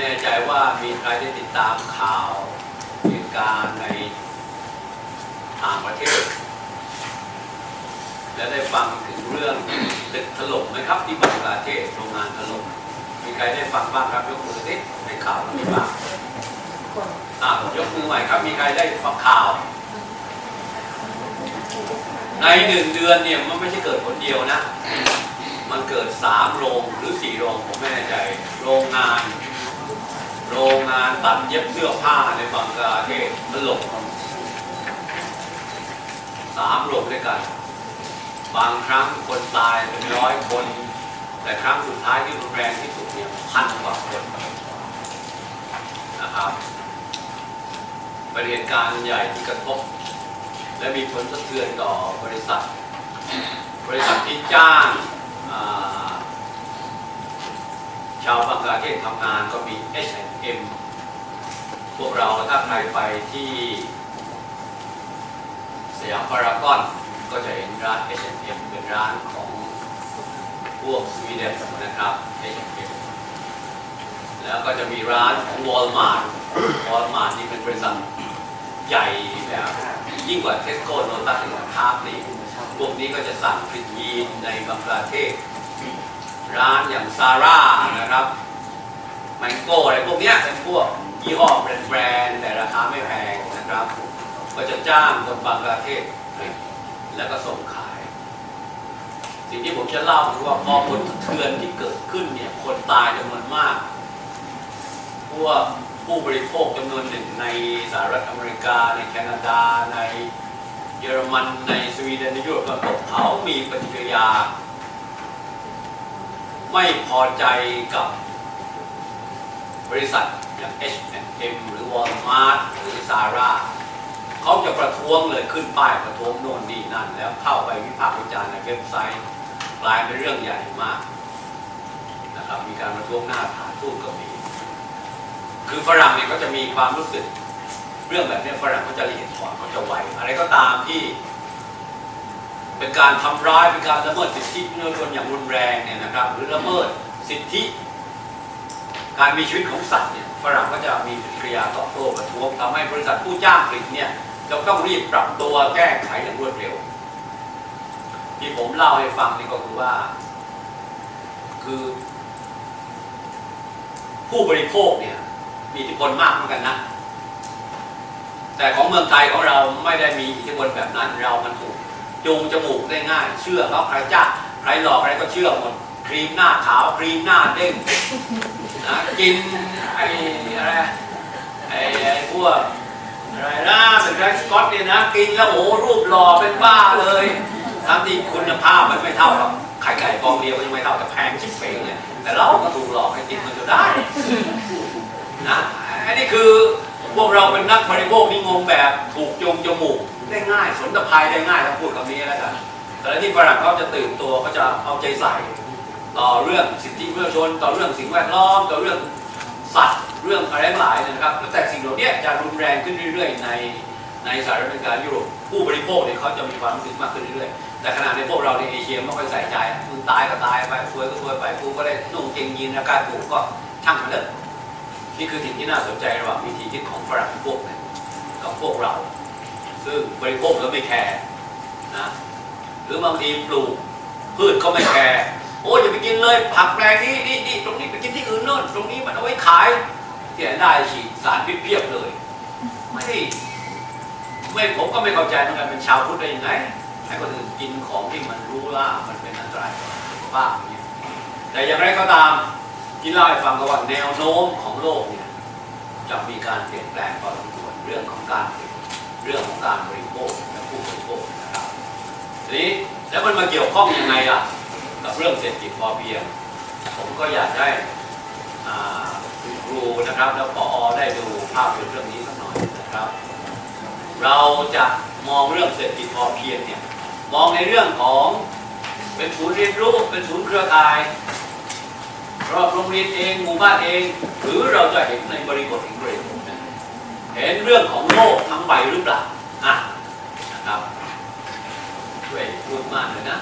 แน่ใจว่ามีใครได้ติดตามข่าวเหตุการณ์ในต่างประเทศ และได้ฟังถึงเรื่องตึกถล่มไหมครับ ที่บังกลาเทศโรงงานถล่มมีใครได้ฟังบ้างครับยกมือสิในข่าวมีบ้างอ่ายกมือใหม่ครับมีใครได้ฟังข่าว ในหนึ่งเดือนเนี่ยมันไม่ใช่เกิดคนเดียวนะมันเกิดสามโรงหรือสี่โรงผมไม่แน่ใจ โรงงาน โรงงานตัดเย็บเสื้อผ้าในบังกลาเทศมันหลงสามโรงด้วยกัน บางครั้งคนตายเป็นร้อยคน แต่ครั้งสุดท้ายที่รุนแรงที่สุดเนี่ยพันกว่าคนนะครับเป็นเหตุการณ์ใหญ่ที่กระทบ และมีผลสะเทือนต่อบริษัท บริษัทที่จ้างอ่าชาวบังกลาเทศทำงานก็มี H&M พวกเราถ้าใครไปที่สยามพารากอนก็จะเห็นร้าน H&M เป็นร้านของพวกสวีเดนนะครับ H&M แล้วก็จะมีร้านของ Walmart Walmart นี่เป็นบริษัทใหญ่แบบยิ่งกว่าเทสโก้โลตัสหรือคาร์ปลีพวกนี้ก็จะสั่งผลิตยีนในบังกลาเทศ ร้านอย่างซาร่านะครับแมงโก้อะไรพวกเนี้ยเป็นพวกยี่ห้อแบรนด์แต่ราคาไม่แพงนะครับ ก็จะจ้างคนบังกลาเทศแล้วก็ส่งขาย สิ่งที่ผมจะเล่าคือว่าพอผลเทือนที่เกิดขึ้นเนี่ยคนตายจำนวนมาก พวกผู้บริโภคจำนวนหนึ่งในสหรัฐอเมริกา ในแคนาดาในเยอรมันในสวีเดนในยุโรปตะวันตกเขามีปฏิกิริยา ไม่พอใจกับบริษัทอย่าง H&M หรือ Walmart หรือ Zara เขาจะประท้วงเลยขึ้นป้ายประท้วงโน่นนี่นั่น แล้วเข้าไปวิพากษ์วิจารณ์ในเว็บไซต์กลายเป็นเรื่องใหญ่มากนะครับมีการประท้วงหน้าฐานทูตก็มีคือฝรั่งเนี่ยก็จะมีความรู้สึก เรื่องแบบนี้ฝรั่งเขาจะละเอียดอ่อนเขาจะไวอะไรก็ตามที่ เป็นการทำร้ายเป็นการละเมิดสิทธิมนุษยชนอย่างรุนแรงเนี่ยนะครับ หรือละเมิดสิทธิ การมีชีวิตของสัตว์เนี่ยฝรั่งก็จะมีปฏิกิริยาตอบโต้ประท้วงทำให้บริษัทผู้จ้างผลิตเนี่ยจะต้องรีบปรับตัวแก้ไขอย่างรวดเร็ว ที่ผมเล่าให้ฟังนี่ก็คือว่า คือ ผู้บริโภคเนี่ยมีอิทธิพลมากเหมือนกันนะแต่ของเมืองไทยของเราไม่ได้มีอิทธิพลแบบนั้นเรามันถูก จูงจมูกได้ง่าย เชื่อเขาใครจ้าใครหลอกอะไรก็เชื่อหมดครีมหน้าขาวครีมหน้าเด้งนะกินไอ้อะไรไอ้ไอ้พวกอะไรนะเป็นแร็กสกอตเนี่ยนะกินแล้วโอ้รูปหล่อเป็นบ้าเลยทั้งที่คุณภาพมันไม่เท่ากับไข่ไก่ฟองเดียวก็ยังไม่เท่าแต่แพงชิบเป๋งเนี่ยแต่เราก็ถูกหลอกให้กินมันจนได้นะอันนี้คือพวกเราเป็นนักบริโภคนี่งงแบบถูกจงจมูก ได้ง่ายสนตะภัยได้ง่ายถ้าพูดคำนี้แล้วกันแต่ที่ฝรั่งเขาจะตื่นตัวเขาจะเอาใจใส่ ต่อเรื่องสิทธิมนุษยชน ต่อเรื่องสิ่งแวดล้อมต่อเรื่องสัตว์เรื่องอะไรหลายนะครับแต่สิ่งเหล่านี้จะรุนแรงขึ้นเรื่อย ๆ ในในสหรัฐอเมริกายุโรปผู้บริโภคเนี่ยเขาจะมีความรู้สึกมากขึ้นเรื่อยๆแต่ขณะในพวกเราในเอเชียไม่ค่อยใส่ใจมึงตายก็ตายไปซวยก็ซวยไปกูก็ได้นุ่งเกงยีนแล้วการปลูกก็ช่างมันเถอะนี่คือสิ่งที่น่าสนใจระหว่างวิธีคิดของฝรั่งพวกนึ่งกับพวกเรา ซึ่งบริโภคแล้วไม่แคร์นะหรือบางทีปลูกพืชก็ไม่แคร์โอ้ยอย่าไปกินเลยผักแปลงนี้นี่นี่ตรงนี้ไปกินที่อื่นโน่นตรงนี้มันเอาไว้ขายที่ไหนได้ฉีดสารพิษเพียบเลย ไม่ไม่ผมก็ไม่เข้าใจเหมือนกันเป็นชาวพุทธได้ยังไงให้คนอื่นกินของที่มันรู้ล่ามันเป็นอันตรายต่อสุขภาอย่างเงี้ยแต่อย่างไรก็ตามที่เล่าให้ฟังก็ว่าแนวโน้มของโลกเนี่ยจะมีการเปลี่ยนแปลงพอสมควรเรื่องของการผลิต เรื่องของการบริโภคและผู้บริโภคนะครับทีนี้แล้วมันมาเกี่ยวข้องยังไงล่ะกับเรื่องเศรษฐกิจพอเพียง ผมก็อยากได้คุณครูนะครับแล้วปออได้ดูภาพยนตร์เรื่องนี้สักหน่อยนะครับ เราจะมองเรื่องเศรษฐกิจพอเพียงเนี่ยมองในเรื่องของเป็นศูนย์เรียนรู้เป็นศูนย์เครือข่ายรอบโรงเรียนเองหมู่บ้านเอง หรือเราจะเห็นในบริบทของบริบทน เห็นเรื่องของโลกทั้งใบหรือเปล่าอะนะครับช่วยพูดมากเลยนะ